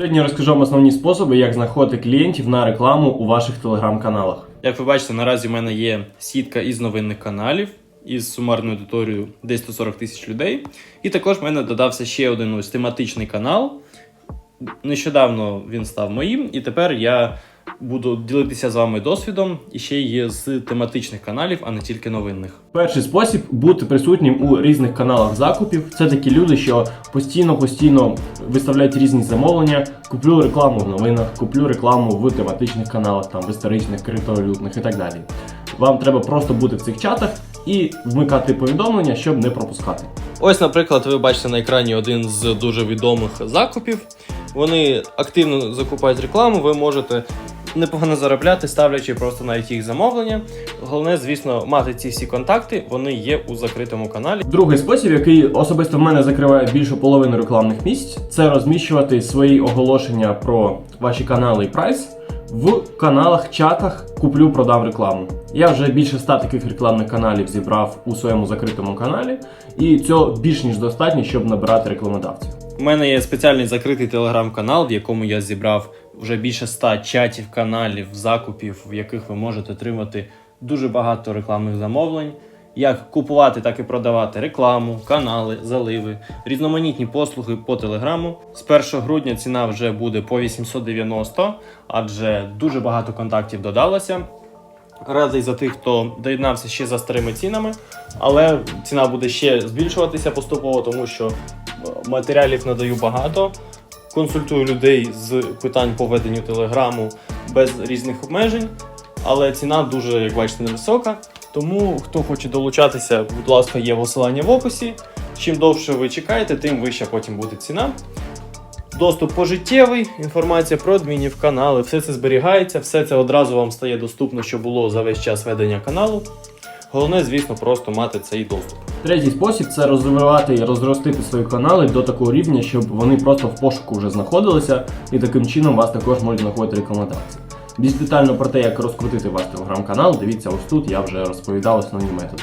Сьогодні розкажу вам основні способи, як знаходити клієнтів на рекламу у ваших телеграм-каналах. Як ви бачите, наразі в мене є сітка із новинних каналів із сумарною аудиторією десь 140 тисяч людей. І також в мене додався ще один ось тематичний канал. Нещодавно він став моїм, і тепер я буду ділитися з вами досвідом і ще є з тематичних каналів, а не тільки новинних. Перший спосіб бути присутнім у різних каналах закупів. Це такі люди, що постійно постійно виставляють різні замовлення. Куплю рекламу в новинах, куплю рекламу в тематичних каналах, там в історичних, криптовалютних і так далі. Вам треба просто бути в цих чатах і вмикати повідомлення, щоб не пропускати. Ось, наприклад, ви бачите на екрані один з дуже відомих закупів. Вони активно закупають рекламу, ви можете непогано заробляти, ставлячи просто навіть їх замовлення. Головне, звісно, мати ці всі контакти, вони є у закритому каналі. Другий спосіб, який особисто в мене закриває більшу половину рекламних місць, це розміщувати свої оголошення про ваші канали і прайс в каналах, чатах куплю, продам рекламу. Я вже більше ста таких рекламних каналів зібрав у своєму закритому каналі, і цього більш ніж достатньо, щоб набирати рекламодавців. У мене є спеціальний закритий телеграм-канал, в якому я зібрав вже більше ста чатів, каналів, закупів, в яких ви можете отримати дуже багато рекламних замовлень. Як купувати, так і продавати рекламу, канали, заливи, різноманітні послуги по телеграму. З 1 грудня ціна вже буде по 890, адже дуже багато контактів додалося. Радий за тих, хто доєднався ще за старими цінами, але ціна буде ще збільшуватися поступово, тому що е, матеріалів надаю багато. Консультую людей з питань по веденню телеграму без різних обмежень, але ціна дуже, як бачите, невисока. Тому хто хоче долучатися, будь ласка, є посилання в описі. Чим довше ви чекаєте, тим вища потім буде ціна. Доступ пожиттєвий, інформація про адмінів, канали, все це зберігається, все це одразу вам стає доступно, що було за весь час ведення каналу. Головне, звісно, просто мати цей доступ. Третій спосіб це розвивати і розростити свої канали до такого рівня, щоб вони просто в пошуку вже знаходилися, і таким чином вас також можуть знаходити рекомендації. Більш детально про те, як розкрутити ваш телеграм-канал, дивіться ось тут, я вже розповідав основні методи.